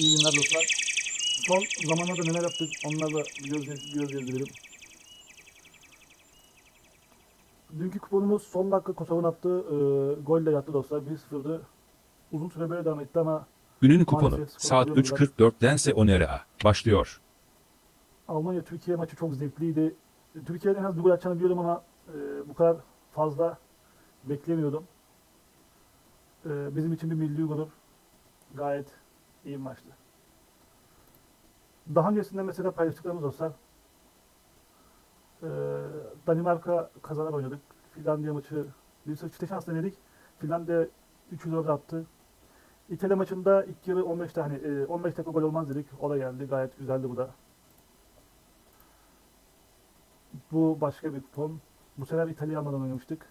İyi günler dostlar. Son zamanlarda neler yaptık onları da göz, göz gezdirelim. Dünkü kuponumuz son dakika Kosova'nın attığı e, golle yattı dostlar. 1-0'dı. Uzun süre böyle devam etti ama Günün kuponu Maalesef skor saat atıyorum 3.44'dense Onera başlıyor. Almanya Türkiye maçı çok zevkliydi. Türkiye'nin en az bir gol atacağını biliyordum ama e, bu kadar fazla beklemiyordum. E, bizim için bir milli gurur. Gayet iyi bir maçtı. Daha öncesinde mesela paylaştıklarımız olsa e, Danimarka kazanar oynadık. Finlandiya maçı bir sürü çifte şans denedik. Finlandiya 3-4 attı. İtalya maçında ilk yarı 15 tane e, 15 dakika gol olmaz dedik. O da geldi. Gayet güzeldi bu da. Bu başka bir kupon. Bu sefer İtalya almadan oynamıştık.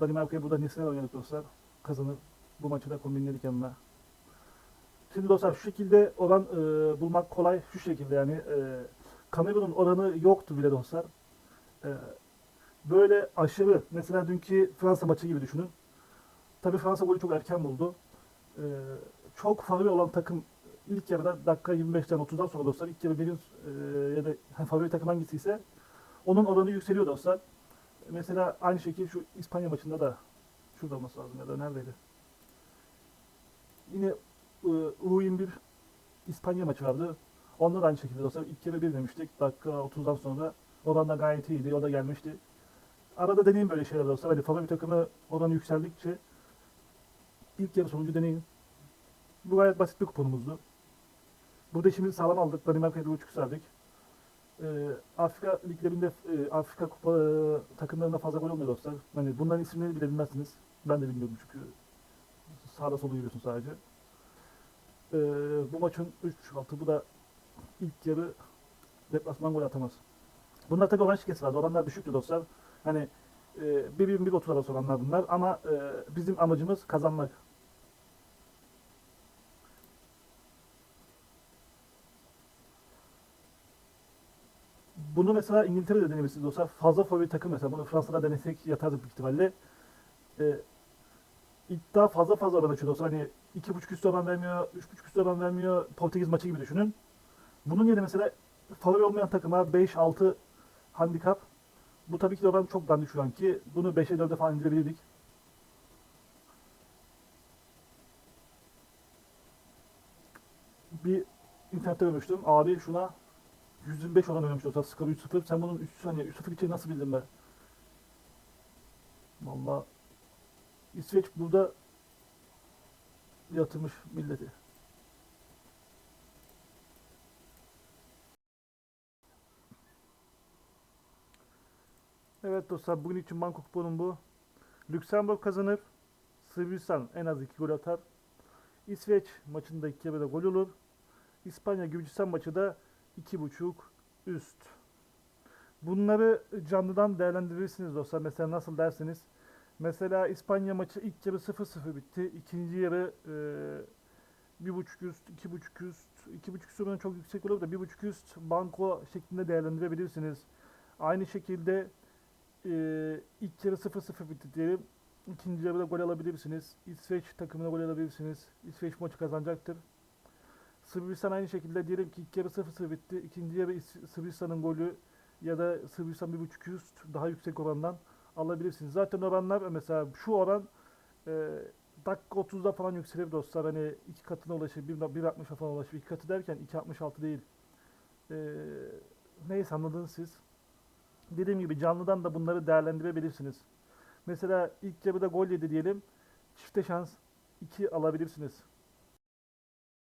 Danimarka'yı burada Nice'den oynadık dostlar. Kazanır. Bu maçı da kombinledik yanına. Şimdi dostlar şu şekilde oran e, bulmak kolay. Şu şekilde yani. E, Kamerun'un oranı yoktu bile dostlar. E, böyle aşırı mesela dünkü Fransa maçı gibi düşünün. Tabii Fransa golü çok erken buldu. E, çok favori olan takım ilk yarıda dakika 25'ten 30'dan sonra dostlar ilk yarı birin e, ya da hani favori takım hangisi ise onun oranı yükseliyor dostlar. Mesela aynı şekilde şu İspanya maçında da şurada olması lazım ya da neredeydi? Yine U21 İspanya maçı vardı. Onda da aynı şekilde dostlar ilk yarı bir demiştik. Dakika 30'dan sonra oran da gayet iyiydi. O da gelmişti. Arada deneyin böyle şeyler dostlar. Hadi favori takımı oranı yükseldikçe ilk yarı sonucu deneyin. Bu gayet basit bir kuponumuzdu. Burada işimizi sağlam aldık. Danimarka'ya bir buçuk verdik. Ee, Afrika liglerinde, e, Afrika kupa e, takımlarında fazla gol olmuyor dostlar. Hani bunların isimlerini bile bilmezsiniz. Ben de bilmiyorum çünkü sağda solda yürüyorsun sadece. Ee, bu maçın 3-6 bu da ilk yarı deplasman gol atamaz. Bunlar tabii oran şirketi vardı. Oranlar düşüktü dostlar. Hani e, 1-1-1 arası oranlar bunlar ama e, bizim amacımız kazanmak. Bunu mesela İngiltere'de denemişsiniz dostlar. Fazla favori takım mesela. Bunu Fransa'da denesek yatardı büyük ihtimalle. Ee, iddia fazla fazla oran açıyor dostlar. Hani 2.5 üstü oran vermiyor, 3.5 üstü oran vermiyor. Portekiz maçı gibi düşünün. Bunun yerine mesela favori olmayan takıma 5-6 handikap. Bu tabii ki de oran çok dandik şu anki. Bunu 5'e 4'e falan indirebilirdik. Bir internette görmüştüm. Abi şuna 125 oran oynamış olsa skor 3-0. Sen bunun 3 saniye 3-0 için nasıl bildin be? Valla İsveç burada yatırmış milleti. Evet dostlar bugün için banko kuponum bu. Lüksemburg kazanır. Sırbistan en az 2 gol atar. İsveç maçında 2 de gol olur. İspanya Gürcistan maçı da 2.5 üst. Bunları canlıdan değerlendirirsiniz dostlar. Mesela nasıl derseniz. Mesela İspanya maçı ilk yarı 0-0 bitti. İkinci yarı e, 1.5 üst, 2.5 üst, 2.5 üst çok yüksek olur da 1.5 üst banko şeklinde değerlendirebilirsiniz. Aynı şekilde e, ilk yarı 0-0 bitti diyelim. İkinci yarıda gol alabilirsiniz. İsveç takımına gol alabilirsiniz. İsveç maçı kazanacaktır. Sırbistan aynı şekilde diyelim ki ilk yarı 0-0 bitti. İkinci yarı İs- Sırbistan'ın golü ya da Sırbistan 1.5 üst daha yüksek orandan alabilirsiniz. Zaten oranlar mesela şu oran e, dakika 30'da falan yükselir dostlar. Hani iki katına ulaşır. 1.60'a falan ulaşır. İki katı derken 2.66 değil. E, neyse anladınız siz. Dediğim gibi canlıdan da bunları değerlendirebilirsiniz. Mesela ilk yarıda gol yedi diyelim. Çifte şans 2 alabilirsiniz.